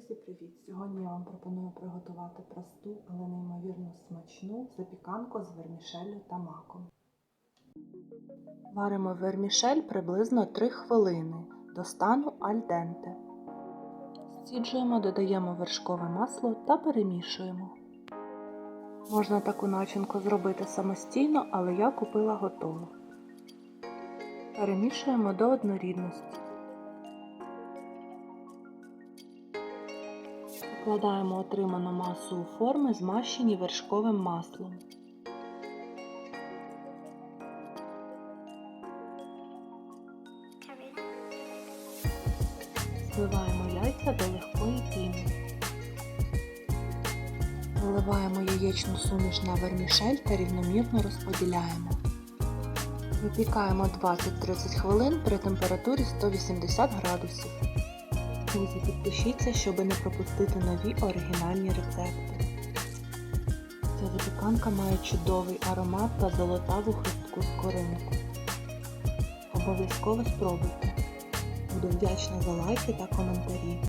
Друзі, привіт! Сьогодні я вам пропоную приготувати просту, але неймовірно смачну запіканку з вермішеллю та маком. Варимо вермішель приблизно 3 хвилини до стану аль денте. Сціджуємо, додаємо вершкове масло та перемішуємо. Можна таку начинку зробити самостійно, але я купила готову. Перемішуємо до однорідності. Викладаємо отриману масу у форми, змащені вершковим маслом. Зливаємо яйця до легкої піни. Виливаємо яєчну суміш на вермішель та рівномірно розподіляємо. Випікаємо 20-30 хвилин при температурі 180 градусів. Друзі, підпишіться, щоб не пропустити нові оригінальні рецепти. Ця запіканка має чудовий аромат та золотаву хрустку скоринку. Обов'язково спробуйте. Буду вдячна за лайки та коментарі.